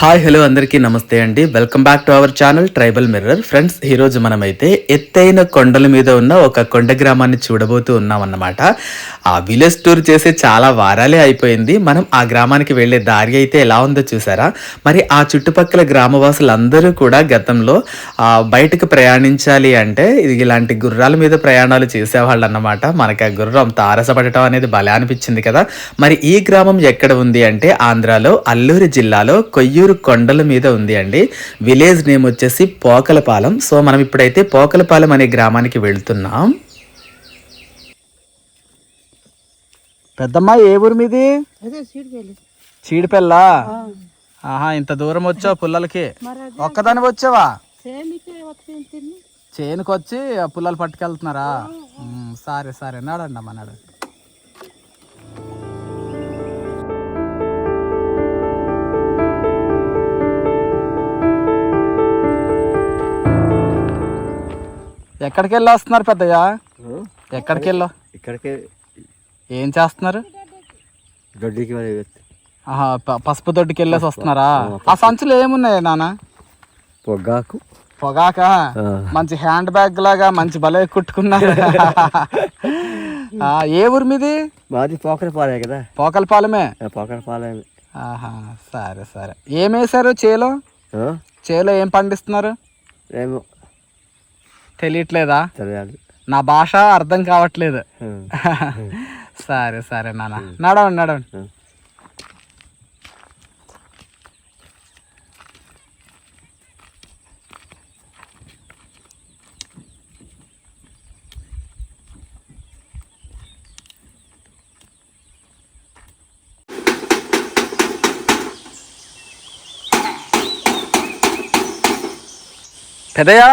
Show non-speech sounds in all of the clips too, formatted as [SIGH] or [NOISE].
Hi hello అందరికీ నమస్తే అండి. Welcome back to our channel tribal mirror friends ఈరోజు మనమైతే ఎత్తైన కొండల మీద ఉన్న ఒక కొండ గ్రామాన్ని చూడబోతూ ఉన్నాం అన్నమాట ఆ విలేజ్ టూర్ చేసి చాలా వారాలే అయిపోయింది. మనం ఆ గ్రామానికి వెళ్ళే దారి అయితే ఎలా ఉందో చూసారా? మరి ఆ చుట్టుపక్కల గ్రామవాసులందరూ కూడా గతంలో బయటకు ప్రయాణించాలి అంటే ఇది ఇలాంటి గుర్రాల మీద ప్రయాణాలు చేసేవాళ్ళు అన్నమాట మనకి ఆ గుర్రం తారసపడటం అనేది భలే అనిపించింది కదా. మరి ఈ గ్రామం ఎక్కడ ఉంది అంటే ఆంధ్రాలో అల్లూరి జిల్లాలో కొయ్యూరు కొండల మీద ఉంది అండి. విలేజ్ నేమ్ వచ్చేసి పోకలపాలెం. సో మనం ఇప్పుడైతే పోకలపాలెం అనే గ్రామానికి వెళ్తున్నాం. పెద్దమ్మ ఏ ఊరు మీది? అదే సీడ్ వెళ్ళి చీడిపెల్ల ఆహా ఇంత దూరం వచ్చావు పుల్లలకి. ఒక్కదాని వచ్చావా? చేనుకు వచ్చి ఆ పుల్లలు పట్టుకెళ్తున్నారా? సరే సరే. నడండి అమ్మ నడండి ఎక్కడికి వెళ్ళి వస్తున్నారు పెద్దయ్య? ఎక్కడికి వెళ్ళో ఇక్కడికే ఏం చేస్తున్నారు? దొడ్డికి ఆహా పసుపు దొడ్డికి వెళ్ళేసి వస్తున్నారా? ఆ సంచులు ఏమున్నాయి నాన్న పొగాకు. పొగాక? మంచి హ్యాండ్ బ్యాగ్ లాగా మంచి భలే కుట్టుకున్నారు. ఏ ఊరు మీది? మాది పోకర పాలే కదా. పోకలపాలెమే పాలే ఆహా సరే సరే. ఏం వేశారు చేలో? చేలో ఏం పండిస్తున్నారు? ఏమో తెలియట్లేదా? తెలియాలి. నా భాష అర్థం కావట్లేదు. [LAUGHS] సరే సరే నాన్న. నడవండి నడవండి. పెద్దయ్యా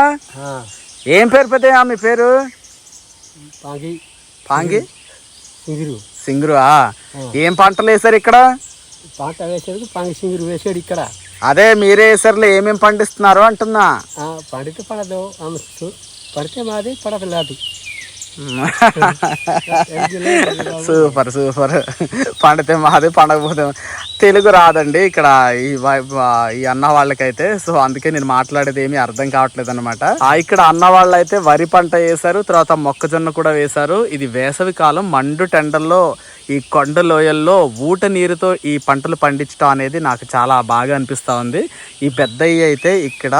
ఏం పేరు పెద్దయ్యా మీ పేరు? పాకి పాంగి? సింగిరు. సింగురు? ఏం పంటలు వేసారు ఇక్కడ? పాట వేసేది పాంగి సింగిరు వేసాడు ఇక్కడ. అదే మీరే వేసారులే ఏమేం పండిస్తున్నారు అంటున్నా. పడితే పడదు పడితే మాది పడదు లేదు [LAUGHS] సూపర్ సూపర్. పండితే మాది పండకపోతే తెలుగు రాదండి. ఇక్కడ ఈ వై- ఈ అన్న వాళ్ళకైతే. సో అందుకే నేను మాట్లాడేది ఏమీ అర్థం కావట్లేదు అనమాట ఇక్కడ అన్న వాళ్ళు అయితే వరి పంట వేశారు తర్వాత మొక్కజొన్న కూడా వేశారు. ఇది వేసవి కాలం మండు టెండల్లో ఈ కొండ లోయల్లో ఊట నీరుతో ఈ పంటలు పండించడం అనేది నాకు చాలా బాగా అనిపిస్తూ ఉంది. ఈ పెద్దయ్య అయితే ఇక్కడ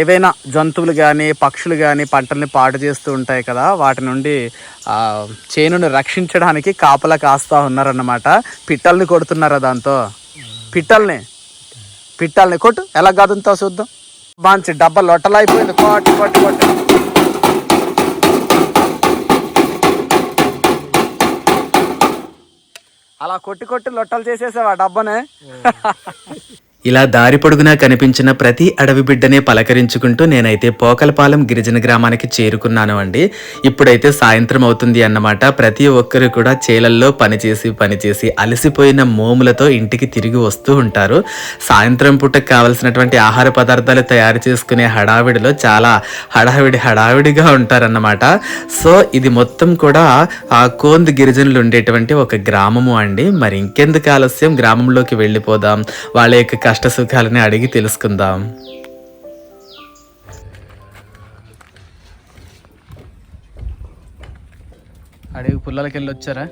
ఏవైనా జంతువులు కానీ పక్షులు కానీ పంటల్ని పాడు చేస్తూ ఉంటాయి కదా వాటి నుండి చేనుని చేనును రక్షించడానికి కాపలా కాస్తా ఉన్నారన్నమాట. పిట్టల్ని కొడుతున్నారా దాంతో? పిట్టల్ని. పిట్టల్ని కొట్టు. ఎలా గదుంతో చూద్దాం మంచి డబ్బా లొట్టలైపోయింది. కొట్టు కొట్టు కొట్టు. అలా కొట్టి కొట్టి లొట్టలు చేసేసావా డబ్బనే? ఇలా దారి పొడుగునా కనిపించిన ప్రతి అడవి బిడ్డనే పలకరించుకుంటూ నేనైతే పోకలపాలెం గిరిజన గ్రామానికి చేరుకున్నాను అండి. ఇప్పుడైతే సాయంత్రం అవుతుంది అన్నమాట. ప్రతి ఒక్కరు కూడా చేలల్లో పనిచేసి పనిచేసి అలసిపోయిన మోములతో ఇంటికి తిరిగి వస్తూ ఉంటారు. సాయంత్రం పూటకు కావలసినటువంటి ఆహార పదార్థాలు తయారు చేసుకునే హడావిడిలో చాలా హడావిడి హడావిడిగా ఉంటారన్నమాట. సో ఇది మొత్తం కూడా ఆ కోంద్ గిరిజనులు ఉండేటువంటి ఒక గ్రామము అండి. మరి ఇంకెందుకు ఆలస్యం? గ్రామంలోకి వెళ్ళిపోదాం. వాళ్ళ యొక్క కష్టసుఖాలని అడిగి తెలుసుకుందాం. అడిగి పుల్లలకి వెళ్ళి వచ్చారా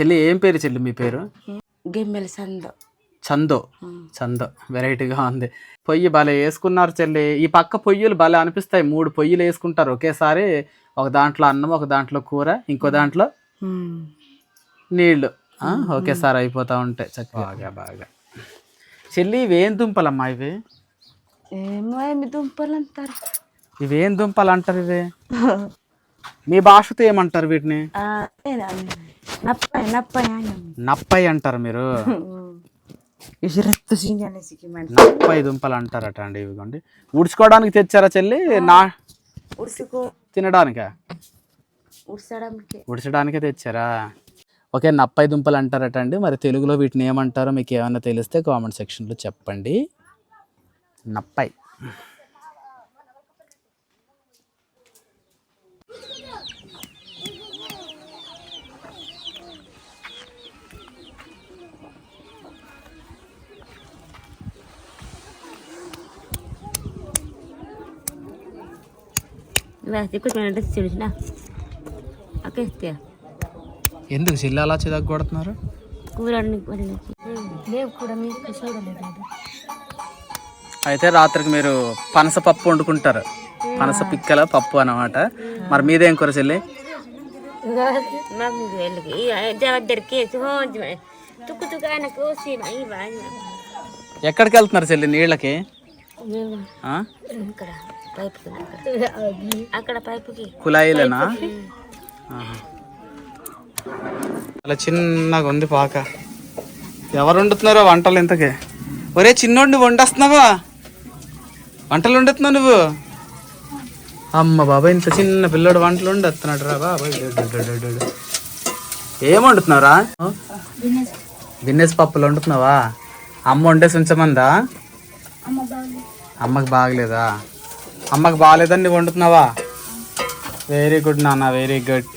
చెల్లి ఏం పేరు చెల్లి మీ పేరు? గిమ్మెల సంద చందో. చందో. వెరైటీగా ఉంది. పొయ్యి భలే వేసుకున్నారు చెల్లి. ఈ పక్క పొయ్యిలు భలే అనిపిస్తాయి. మూడు పొయ్యిలు వేసుకుంటారు. ఒకేసారి ఒక దాంట్లో అన్నం ఒక దాంట్లో కూర ఇంకో దాంట్లో నీళ్ళు. ఒకేసారి అయిపోతా ఉంటాయి చక్కగా. బాగా బాగా. చెల్లి ఇవేం దుంపలమ్మా ఇవి? ఏమో ఏమి దుంపలు అంటారు. ఇవేం దుంపలు అంటారు ఇవి? [LAUGHS] మీ భాషతో ఏమంటారు వీటిని? నప్పై అంటారు మీరు? [LAUGHS] నప్పై దుంపలు అంటారట అండి ఇవిగోండి. ఉడుచుకోవడానికి తెచ్చారా చెల్లి? నా తినడానికా? ఉడ్చడానికి తెచ్చారా? ఓకే నప్పై దుంపలు అంటారట అండి. మరి తెలుగులో వీటిని ఏమంటారో మీకు ఏమన్నా తెలిస్తే కామెంట్ సెక్షన్లో చెప్పండి. నప్పై. చూసిన అక్కేస్తే ఎందుకు చిల్లు అలా చిదగొడుతున్నారు కూర లేవు కూడా మీకు చూడలేదు అయితే రాత్రికి మీరు పనస పప్పు వండుకుంటారు పనస పిక్కల పప్పు అన్నమాట మరి మీదేం కూర చెల్లి ఎక్కడికి వెళ్తున్నారు చెల్లి నీళ్ళకి అక్కడ పైపుకి. ఆహా. అలా చిన్నగా ఉంది పాక. ఎవరు వండుతున్నారో వంటలు ఇంతకి? ఒరే చిన్నోడు నువ్వు వండేస్తున్నావా? వంటలు వండుతున్నావు నువ్వు? అమ్మ బాబాయ్ ఇంత చిన్న పిల్లోడు వంటలు వండేస్తున్నాడు రా డు. ఏం వండుతున్నావురా? బిన్నెస్ పప్పులు వండుతున్నావా? అమ్మ వండేసి ఉంచమందా? అమ్మకి బాగలేదా? అమ్మకి బాగలేదని నువ్వు వండుతున్నావా? వెరీ గుడ్ నాన్న వెరీ గుడ్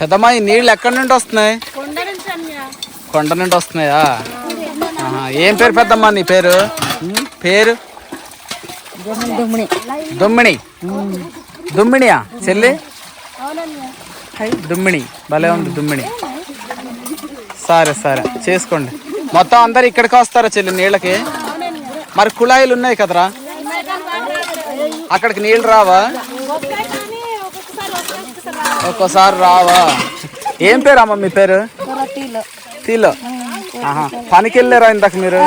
పెద్దమ్మా ఈ నీళ్ళు ఎక్కడి నుండి వస్తున్నాయి? కొండ నుండి వస్తున్నాయా. ఏం పేరు పెద్దమ్మా నీ పేరు? పేరు? దుమ్మిణి. దుమ్మిణియా? చెల్లి? హై, దుమ్మిణి. భలే ఉంది దుమ్మిణి. సరే సరే. చేసుకోండి. మొత్తం అందరు ఇక్కడికి వస్తారా చెల్లి నీళ్ళకి? మరి కుళాయిలు ఉన్నాయి కదరా? అక్కడికి నీళ్ళు రావా? ఒక్కోసారి రావా? ఏం పేరు అమ్మ మీ పేరు? తీలో ఆహా. పనికి వెళ్ళారా ఇందాక మీరు?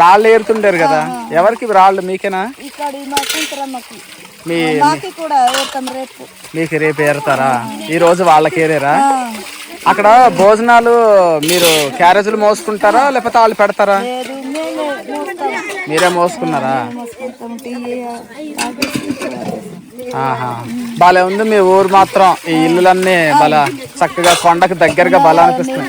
రాళ్ళు ఏరుతుండారు కదా. ఎవరికి? రాళ్ళు మీకేనా? మీ మాకి కూడా రేపు. మీకు రేపు ఏరుతారా? ఈ రోజు వాళ్ళకి ఏరారా? అక్కడ భోజనాలు మీరు క్యారేజీలు మోసుకుంటారా లేకపోతే వాళ్ళు పెడతారా? మీరే మోసుకున్నారా? భలే ఉంది మీ ఊరు మాత్రం. ఈ ఇల్లులన్నీ బల చక్కగా కొండకు దగ్గరగా బల అనిపిస్తుంది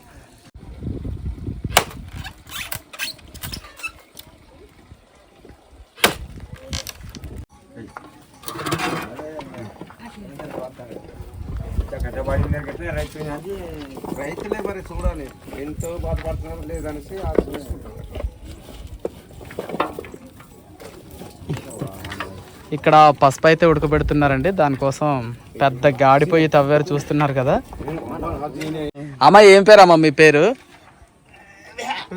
రైతులే మరి చూడాలి. ఎంతో బాధపడుతున్నారు లేదనేసి అది చూసుకుంటారు ఇక్కడ పసుపు అయితే ఉడకబెడుతున్నారండి. దానికోసం పెద్ద గాడిపోయి తవ్వారు చూస్తున్నారు కదా. అమ్మ ఏం పేరు అమ్మ మీ పేరు?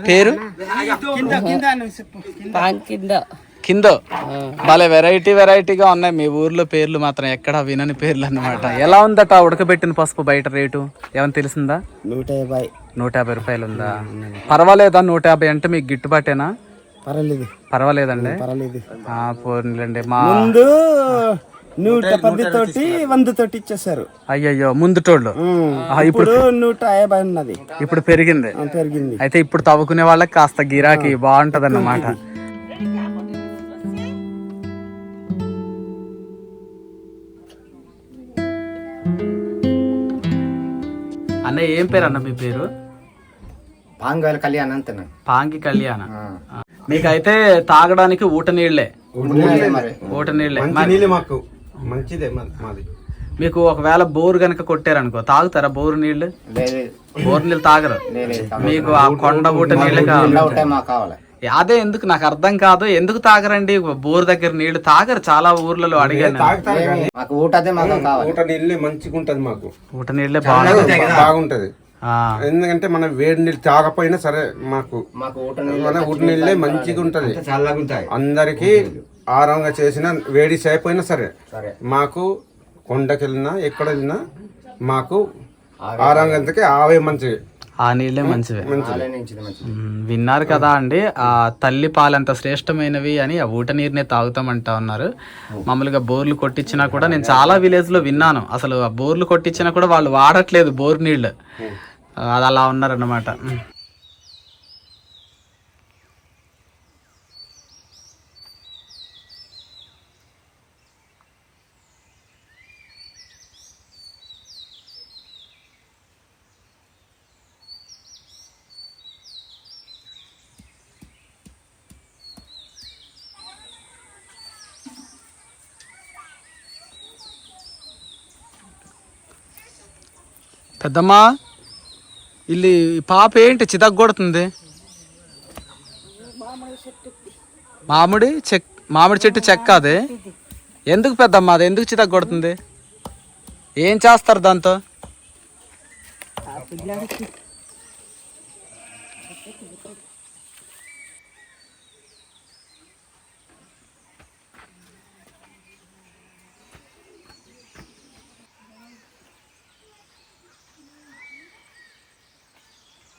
పేరు? కింద. కింద. భలే వెరైటీ వెరైటీగా ఉన్నాయి. మీ ఊర్లో పేర్లు మాత్రం ఎక్కడ వినని పేర్లు అన్నమాట. ఎలా ఉందట ఉడకబెట్టిన పసుపు బయట రేటు? ఏమైనా తెలిసిందా? నూట యాభై. నూట యాభై రూపాయలు ఉందా పర్వాలేదా నూట యాభై అంటే మీకు గిట్టుబాటేనా? పర్వాలేదు. పర్వాలేదండి? పర్వాలేదు. పోనీలేండి. మా ముందు నూట పది తోటి వంద తోటి ఇచ్చేసారు అయ్యయ్యో ముందుటోళ్ళు ఆ, ఇప్పుడు నూట యాభై ఉన్నది. ఇప్పుడు పెరిగింది. పెరిగింది. అయితే ఇప్పుడు తవ్వుకునే వాళ్ళకి కాస్త గిరాకీ బాగుంటది అన్నమాట అన్న ఏం పేరు అన్న మీ పేరు? పాంగాల కళ్యాణ్ అంతేనా? పాంగి కళ్యాణ. మీకైతే తాగడానికి ఊట నీళ్ళే మరి. ఊట నీళ్ళే నీళ్ళు మాకు. మంచిదే మాది. మీకు ఒకవేళ బోరు గనక కొట్టారనుకో తాగుతారా బోరు నీళ్ళు లేదు. బోరు నీళ్ళు తాగరు? లేదు మీకు ఆ కొండ ఊట నీళ్ళే కావాలి. అదే ఎందుకు? నాకు అర్థం కాదు. ఎందుకు తాగరండి? బోర్ దగ్గర నీళ్ళు తాగరు. చాలా ఊర్లలో అడిగాను. మాకు కావాలి ఊట నీళ్ళే మంచిగా ఉంటది మాకు. ఊట నీళ్ళే బాగుంటది. ఆ, ఎందుకంటే మనం వేడి నీళ్ళు తాగపోయినా సరే మాకు ఊట ఊటి నీళ్ళే మంచిగా ఉంటది. అందరికి ఆరంగా చేసిన వేడి చేయపోయినా సరే సరే. మాకు కొండకి వెళ్ళినా ఎక్కడ వెళ్ళినా మాకు ఆరంగంతకి ఆవే మంచిది ఆ నీళ్ళే మంచివే. విన్నారు కదా అండి ఆ తల్లి పాలు ఎంత శ్రేష్టమైనవి అని ఆ ఊట నీరునే తాగుతామంటా ఉన్నారు. మామూలుగా బోర్లు కొట్టించినా కూడా నేను చాలా విలేజ్లో విన్నాను. అసలు ఆ బోర్లు కొట్టించినా కూడా వాళ్ళు వాడట్లేదు బోర్ నీళ్ళు. అది అలా ఉన్నారన్నమాట. పెద్దమ్మా ఇల్లు ఈ పాప ఏంటి చితగ్గొడుతుంది మామిడి చెక్ మామిడి చెట్టు చెక్క అది? ఎందుకు పెద్దమ్మ అది ఎందుకు చితగ్గొడుతుంది ఏం చేస్తారు దాంతో?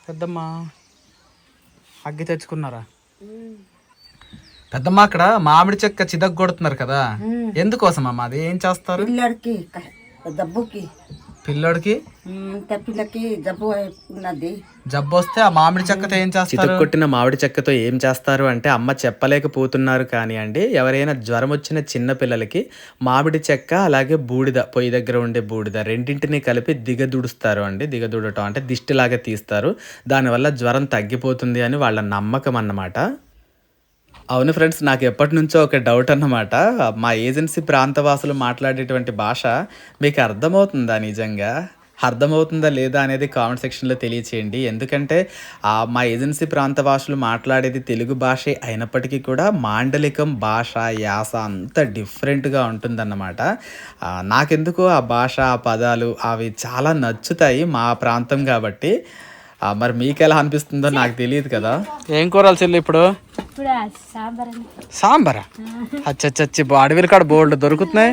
పెద్దమ్మ అగ్గి తెచ్చుకున్నారా? పెద్దమ్మ అక్కడ మామిడి చెక్క చితగ్గొడుతున్నారు కదా. ఎందుకోసం అమ్మ అది? ఏం చేస్తారు? పిల్లడికి పిల్లోడికి? పిల్లకి జబ్బు ఉన్నది. జబ్బు వస్తే ఆ మామిడి చెక్కతో ఏం చేస్తారు? కొట్టిన మామిడి చెక్కతో ఏం చేస్తారు అంటే అమ్మ చెప్పలేకపోతున్నారు కానీ అండి ఎవరైనా జ్వరం వచ్చిన చిన్న పిల్లలకి మామిడి చెక్క అలాగే బూడిద పొయ్యి దగ్గర ఉండే బూడిద రెండింటిని కలిపి దిగదుడుస్తారు అండి. దిగదుడటం అంటే దిష్టిలాగా తీస్తారు. దానివల్ల జ్వరం తగ్గిపోతుంది అని వాళ్ళ నమ్మకం అన్నమాట. అవును ఫ్రెండ్స్ నాకు ఎప్పటి నుంచో ఒక డౌట్ అన్నమాట. మా ఏజెన్సీ ప్రాంతవాసులు మాట్లాడేటువంటి భాష మీకు అర్థమవుతుందా నిజంగా? అర్థమవుతుందా లేదా అనేది కామెంట్ సెక్షన్లో తెలియచేయండి. ఎందుకంటే మా ఏజెన్సీ ప్రాంత భాషలు మాట్లాడేది తెలుగు భాషే అయినప్పటికీ కూడా మాండలికం భాష యాస అంత డిఫరెంట్గా ఉంటుందన్నమాట. ఆ, నాకెందుకో ఆ భాష ఆ పదాలు అవి చాలా నచ్చుతాయి మా ప్రాంతం కాబట్టి. మరి మీకు ఎలా అనిపిస్తుందో నాకు తెలియదు కదా. ఏం కూరలు చెల్లి ఇప్పుడు? సాంబారా అచ్చచ్చచ్చి అడవిల కాడ బోల్డ్ దొరుకుతున్నాయి?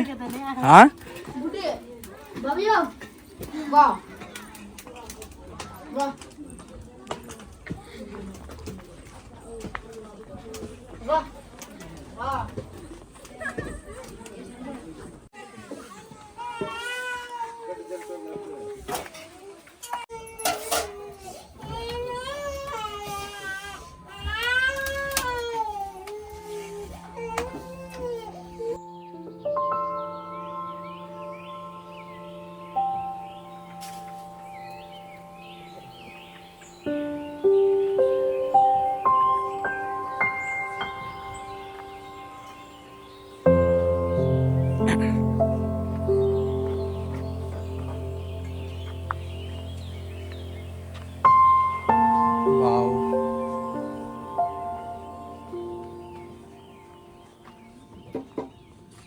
వావ్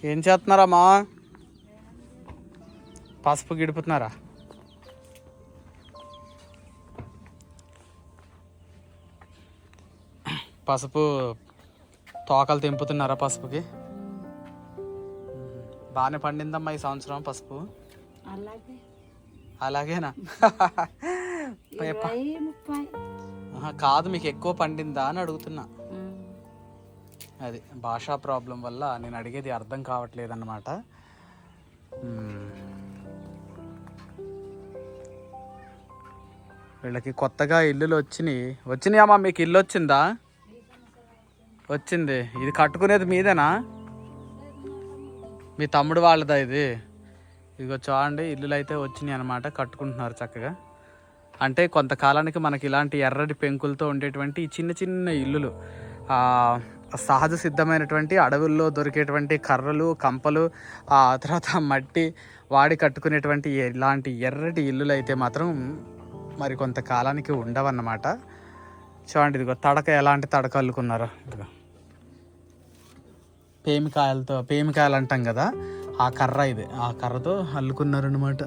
ఏం చేస్తున్నారా మా? పసుపు గిడుపుతున్నారా? పసుపు తోకలు తెంపుతున్నారా పసుపుకి? బాగానే పండిందమ్మా ఈ సంవత్సరం పసుపు. అలాగే. అలాగేనా? ముప్పై. కాదు మీకు ఎక్కువ పండిందా అని అడుగుతున్నా. అది భాషా ప్రాబ్లం వల్ల నేను అడిగేది అర్థం కావట్లేదు అన్నమాట వీళ్ళకి కొత్తగా ఇల్లులు వచ్చినాయి. వచ్చినాయి అమ్మా మీకు ఇల్లు వచ్చిందా? వచ్చింది. ఇది కట్టుకునేది మీదేనా? మీ తమ్ముడు వాళ్ళదా ఇది? ఇదిగో చూడండి ఇల్లులు అయితే వచ్చినాయి అనమాట కట్టుకుంటున్నారు చక్కగా. అంటే కొంతకాలానికి మనకి ఇలాంటి ఎర్రటి పెంకులతో ఉండేటువంటి చిన్న చిన్న ఇల్లులు సహజ సిద్ధమైనటువంటి అడవుల్లో దొరికేటువంటి కర్రలు కంపలు ఆ తర్వాత మట్టి వాడి కట్టుకునేటువంటి ఇలాంటి ఎర్రటి ఇల్లులు అయితే మాత్రం మరి కొంతకాలానికి ఉండవన్నమాట. చూడండి ఇదిగో తడక ఎలాంటి తడక అల్లుకున్నారు పేమికాయలతో పేమికాయలు అంటాం కదా ఆ కర్ర ఇది ఆ కర్రతో అల్లుకున్నారనమాట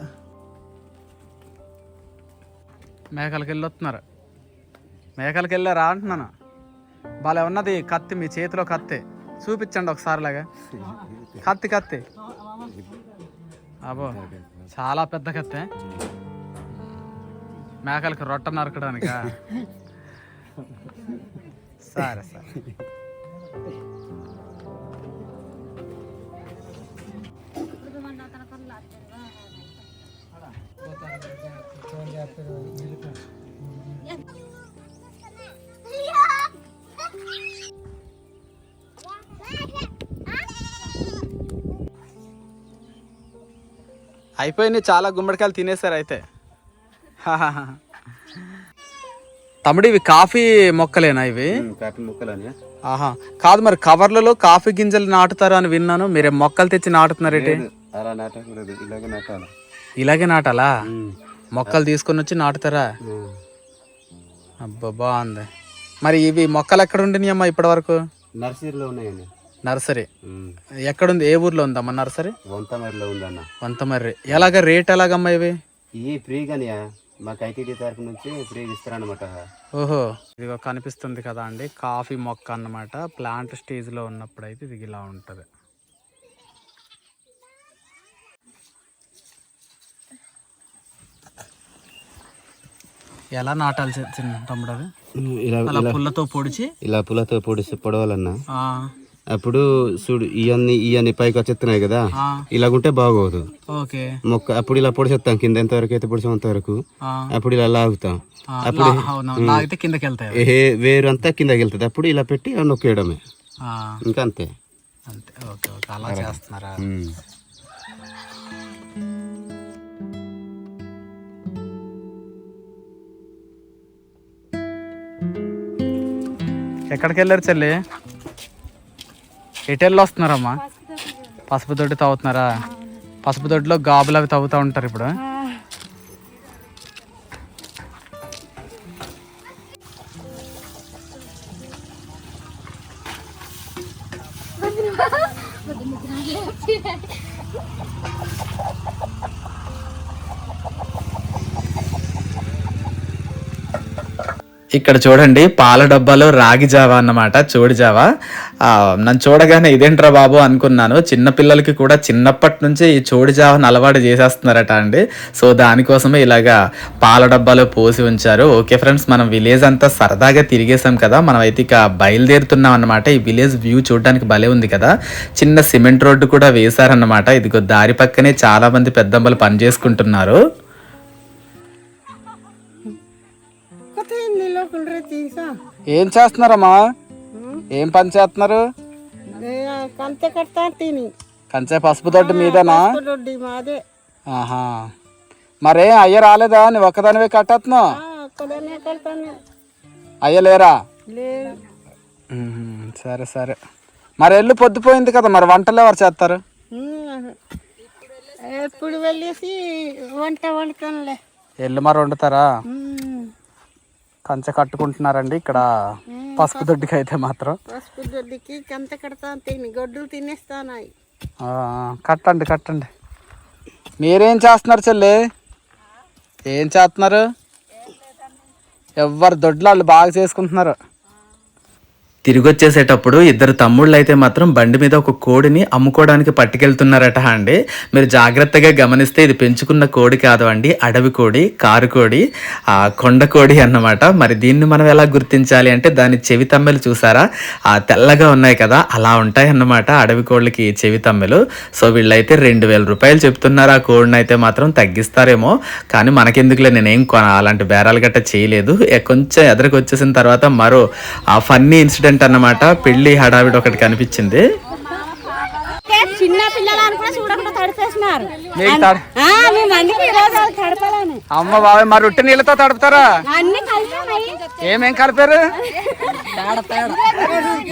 మేకలకి వెళ్ళొస్తున్నారు మేకలకి వెళ్ళారా అంటున్నాను. భలే ఉన్నది కత్తి మీ చేతిలో కత్తి. చూపించండి ఒకసారిలాగా కత్తి కత్తి. అబో చాలా పెద్ద కత్తి. మేకలకి రొట్ట నరకడానికా? సరే సరే. అయిపోయింది చాలా గుమ్మడికాయలు తినేసారు అయితే. తమ్ముడు ఇవి కాఫీ మొక్కలేనా ఇవి? కాఫీ ముక్కలని. ఆహా కాదు మరి కవర్లలో కాఫీ గింజలు నాటుతారు అని విన్నాను. మీరే మొక్కలు తెచ్చి నాటకూడదు. ఇలాగే నాటాలి. ఇలాగే నాటాలా? మొక్కలు తీసుకొని వచ్చి నాటుతారా? అబ్బా బాగుంది. మరి ఇవి మొక్కలు ఎక్కడ ఉండినాయి అమ్మా ఇప్పటి వరకు నర్సరీలో ఉన్నాయండి. నర్సరీ. ఎక్కడుంది? ఏ ఊర్లో ఉందమ్మా నర్సరీ? వంతమరిలో ఉందన్న. వంతమర్రి ఎలాగ రేట్ ఎలాగమ్మా ఇవి? ఈ ఫ్రీగానే మాకు ఐటీడీ తరఫు నుంచి ఫ్రీగా ఇస్తారనమాట ఓహో. ఇదిగో కనిపిస్తుంది కదా అండి కాఫీ మొక్క అన్నమాట. ప్లాంట్ స్టేజ్లో ఉన్నప్పుడు అయితే ఇది ఇలా ఉంటుంది. ఎలా నాటాలి చి- చిన్న తమ్ముడు ఇలా పుల్లతో పొడిచి? ఇలా పులతో పొడిసి పొడవాలన్నా? అప్పుడు చూడు ఇవన్నీ ఇవన్నీ పైకి వచ్చేస్తున్నాయి కదా? ఇలాగుంటే బాగోదు. మొక్క అప్పుడు ఇలా పొడిచేస్తాం కింద ఎంత వరకు అయితే పొడిచాం అంత వరకు అప్పుడు ఇలా లాగుతాం. కిందకి వెళ్తాయి. ఏ వేరు అంతా కిందకి వెళ్తుంది. అప్పుడు ఇలా పెట్టి నొక్కేయడమే. ఇంకా అంతే అంతే ఓకే ఓకే అలా చేస్తున్నారా? ఎక్కడికి వెళ్ళారు చెల్లి ఎటు వెళ్ళి వస్తున్నారమ్మా పసుపు దొడ్డి తవ్వుతున్నారా పసుపు దొడ్డిలో గాబులు అవి తవ్వుతూ ఉంటారు ఇప్పుడు ఇక్కడ చూడండి పాల డబ్బాలో రాగి జావా అన్నమాట చోడి జావా. నన్ను చూడగానే ఇదేంట్రా బాబు అనుకున్నాను. చిన్న పిల్లలకి కూడా చిన్నప్పటి నుంచి ఈ చోడి జావాను అలవాటు చేసేస్తున్నారట అండి. సో దానికోసమే ఇలాగా పాల డబ్బాలో పోసి ఉంచారు. ఓకే ఫ్రెండ్స్ మనం విలేజ్ అంతా సరదాగా తిరిగేసాం కదా. మనం అయితే ఇక బయలుదేరుతున్నాం అన్నమాట. ఈ విలేజ్ వ్యూ చూడడానికి భలే ఉంది కదా. చిన్న సిమెంట్ రోడ్డు కూడా వేశారన్నమాట. ఇదిగో దారి పక్కనే చాలామంది పెద్దమ్మలు పని ఏం చేస్తున్నారమ్మా ఏం పని చేస్తున్నారు? కంచె కడతా తిని. కంచే పసుపు దొడ్డి మీదేనా? మాదే. ఆహా. మరే అయ్య రాలేదా? నువ్వు ఒక్కదానివే కట్టేస్తున్నావు? అయ్య లేరా? సరే సరే. మరి ఎల్లు పొద్దుపోయింది కదా మరి వంటలు ఎవరు చేస్తారు? ఎప్పుడు వెళ్ళేసి వంట వండుతానులే. ఎల్లు మరి వండుతారా? కంచె కట్టుకుంటున్నారండి. ఇక్కడ పసుపు దొడ్డికి అయితే మాత్రం. పసుపు దొడ్డికి కంచె కడతాను తిని గొడ్డులు తినేస్తానాయి. కట్టండి కట్టండి. మీరేం చేస్తున్నారు చెల్లి? ఏం చేస్తున్నారు? ఎవరు దొడ్లు వాళ్ళు బాగా చేసుకుంటున్నారు. తిరిగి వచ్చేసేటప్పుడు ఇద్దరు తమ్ముళ్ళు అయితే మాత్రం బండి మీద ఒక కోడిని అమ్ముకోవడానికి పట్టుకెళ్తున్నారట అండి. మీరు జాగ్రత్తగా గమనిస్తే ఇది పెంచుకున్న కోడి కాదు అండి అడవి కోడి కారు కోడి ఆ కొండ కోడి అన్నమాట. మరి దీన్ని మనం ఎలా గుర్తించాలి అంటే దాని చెవి తమ్మెలు చూసారా? ఆ తెల్లగా ఉన్నాయి కదా అలా ఉంటాయి అన్నమాట అడవి కోళ్ళకి చెవి తమ్మెలు. సో వీళ్ళైతే రెండు వేల రూపాయలు చెప్తున్నారు ఆ కోడిని అయితే మాత్రం తగ్గిస్తారేమో. కానీ మనకెందుకులే నేనేం కొన అలాంటి బేరాలు గట్ట చేయలేదు. కొంచెం ఎదరికి వచ్చేసిన తర్వాత మరో ఆ ఫన్నీ ఇన్సిడెంట్ అన్నమాట. పెళ్ళి హడావిడి ఒకటి కనిపించింది. చిన్న పిల్లలని కూడా చూడకుండా అమ్మ బాబాయ్ మరి ఉట్టి నీళ్ళతో తడుపుతారా? ఏమేం కలిపారు?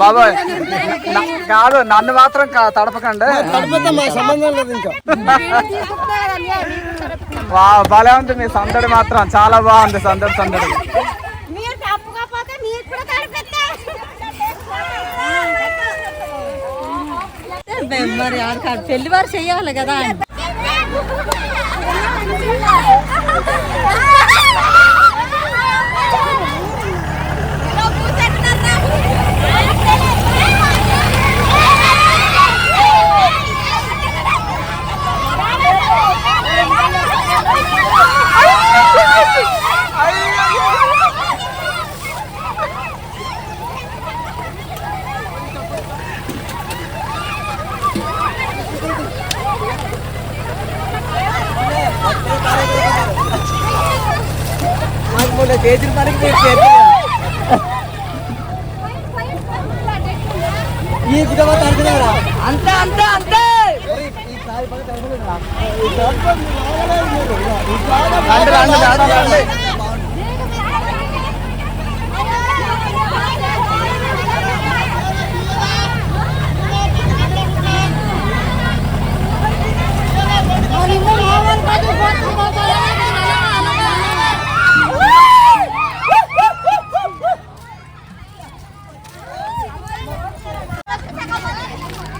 బాబాయ్ కాదు నన్ను మాత్రం తడపకండి. భలే ఉంది మీ సందడి మాత్రం. చాలా బాగుంది సందడి సందడి. మరి పెళ్లి వారు చెయ్యాలి కదా ఆ మొన్న చేసిన పనికి మీరు చేతులు ఈ విధంగా అంతే అంతే అంతే. రండి రండి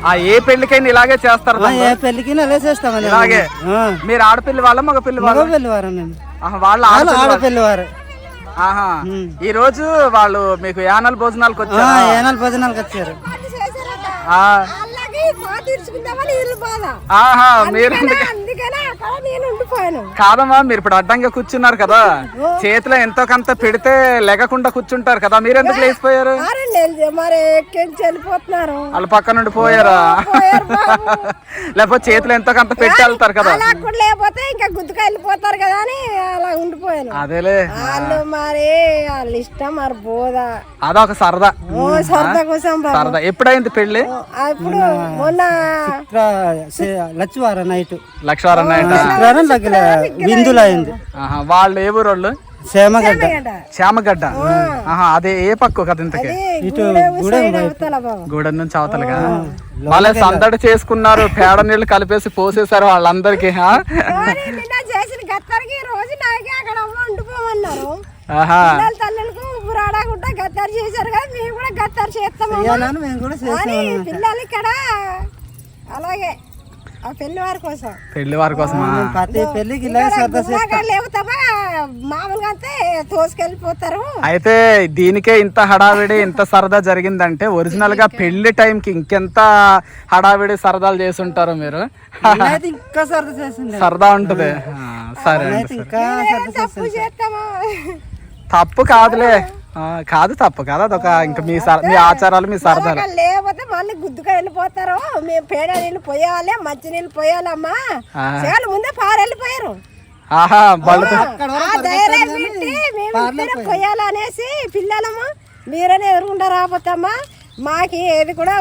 ఆ ఏ పెళ్ళికైనా ఇలాగే చేస్తారు? ఏ పెళ్ళికి నెల చేస్తామని ఇలాగే. మీరు ఆడపిల్లి వాళ్ళ మగ పిల్లి వాళ్ళ? మేము. ఆహా, వాళ్ళ వాళ్ళు ఆడపిల్లి వాళ్ళ- ఆడపిల్లవారు. ఆహా. ఈ రోజు వాళ్ళు మీకు యానల్ భోజనాలకు వచ్చారా? ఏనాలు భోజనాలకు వచ్చారు. ఆ, అలాగే మా తీర్చుకుందామని ఇల్లు బాధ. ఆహా మీరు అందుకనే కాదమ్మా మీరు ఇప్పుడు అడ్డంగా కూర్చున్నారు కదా. చేతిలో ఎంతో కొంత పెడితే లెగకుండా కూర్చుంటారు కదా. మీరు ఎందుకు లేచిపోయారు వాళ్ళ పక్క నుండి పోయారా? లేకపోతే చేతిలో ఎంతో కొంత పెట్టి వెళ్తారు కదా. అలా కూడా లేకపోతే ఇంకా గుద్దుకు వెళ్ళిపోతారు కదా అని అలా ఉండిపోయాను. అదేలే. వాళ్ళు మరి వాళ్ళ ఇష్టం మరి బోధ. అదొక సరదా. ఓ సరదా కోసం బాబు. సరదా. ఎప్పుడైంది పెళ్ళి అప్పుడు మొన్న లచ్చివారం నైట్. లక్షవారం శుక్రవారం దగ్గర అయింది. వాళ్ళు ఏ ఊరోళ్ళు? క్షేమగడ్డ శ్యామగడ్డ. ఆహా అదే ఏ పక్కు కదా ఇంతకి? ఇటు అవతల బాబు గూడెం నుంచి అవతలగా వాళ్ళే సందడి చేసుకున్నారు పేడ నీళ్ళు కలిపేసి పోసేశారు వాళ్ళందరికి గత్తర్ చేశారు కదా మేము కూడా గత్తర్ చేస్తాము చేయాలని మేము కూడా కానీ పిల్లలు ఇక్కడ అలాగే పెళ్ళి వారి కోసం. పెళ్ళి వారి ప్రతి పెళ్ళికి మామూలుగా అంతే తోసుకెళ్ళిపోతారు. అయితే దీనికే ఇంత హడావిడి ఇంత సరదా జరిగిందంటే ఒరిజినల్గా పెళ్ళి టైంకి ఇంకెంత హడావిడి సరదాలు చేసి ఉంటారు మీరు ఇంకా శ్రద్ధ చేసింది సరదా ఉంటది. సరే తప్పు చేస్తాము? తప్పు కాదులే. కాదు తప్పు కాదు. అదొక ఇంకా మీ సర మీ ఆచారాలు మీ సరదాలు. లేకపోతే మళ్ళీ గుద్దుగా వెళ్ళిపోతారు. మేము పేడ నీళ్ళు పోయాలి మంచి నీళ్ళు పోయాలమ్మా. చాలా ముందే ఆహా బళ్ళతో మేము ఇద్దరం పోయాలనేసి పిల్లలమ్మ మీరనే ఎదురుకుండా రాబోతామ్మా మాకి ఏది కూడా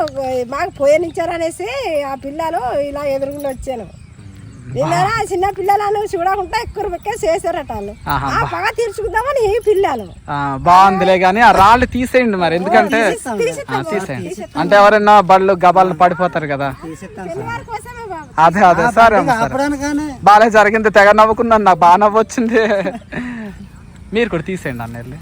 మాకు పోయనిచ్చారనేసి ఆ పిల్లలు ఇలా ఎదురుకుండా వచ్చాను నిన్న చిన్న పిల్లలను చూడకుండా ఎక్కువ పెక్క చేశారట వాళ్ళు. ఆహా, ఆ పగ తీర్చుకుందామని ఈ పిల్లలు. ఆ, బాగుందిలే గానీ ఆ రాళ్ళు తీసేయండి మరి ఎందుకంటే తీసేయండి. అంటే ఎవరైనా బళ్ళు గబాలు పడిపోతారు కదా. పిల్లవారి కోసమే బాబు. అదే అదే సరే బాగా జరిగింది తెగ నవ్వుకున్నాను నాకు బాగా నవ్వొచ్చింది. మీరు కూడా తీసేయండి అన్న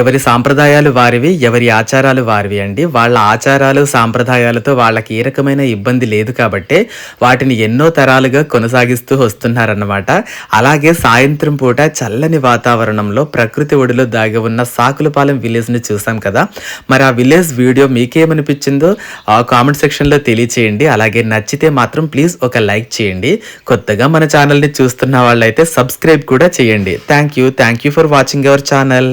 ఎవరి సాంప్రదాయాలు వారివి ఎవరి ఆచారాలు వారివి అండి. వాళ్ళ ఆచారాలు సాంప్రదాయాలతో వాళ్ళకి ఏ రకమైన ఇబ్బంది లేదు కాబట్టి వాటిని ఎన్నో తరాలుగా కొనసాగిస్తూ వస్తున్నారన్నమాట. అలాగే సాయంత్రం పూట చల్లని వాతావరణంలో ప్రకృతి ఒడిలో దాగి ఉన్న సాకులపాలెం విలేజ్ని చూసాం కదా. మరి ఆ విలేజ్ వీడియో మీకేమనిపించిందో ఆ కామెంట్ సెక్షన్లో తెలియచేయండి. అలాగే నచ్చితే మాత్రం ప్లీజ్ ఒక లైక్ చేయండి. కొత్తగా మన ఛానల్ని చూస్తున్న వాళ్ళైతే సబ్స్క్రైబ్ కూడా చేయండి. Thank you. Thank you for watching our channel.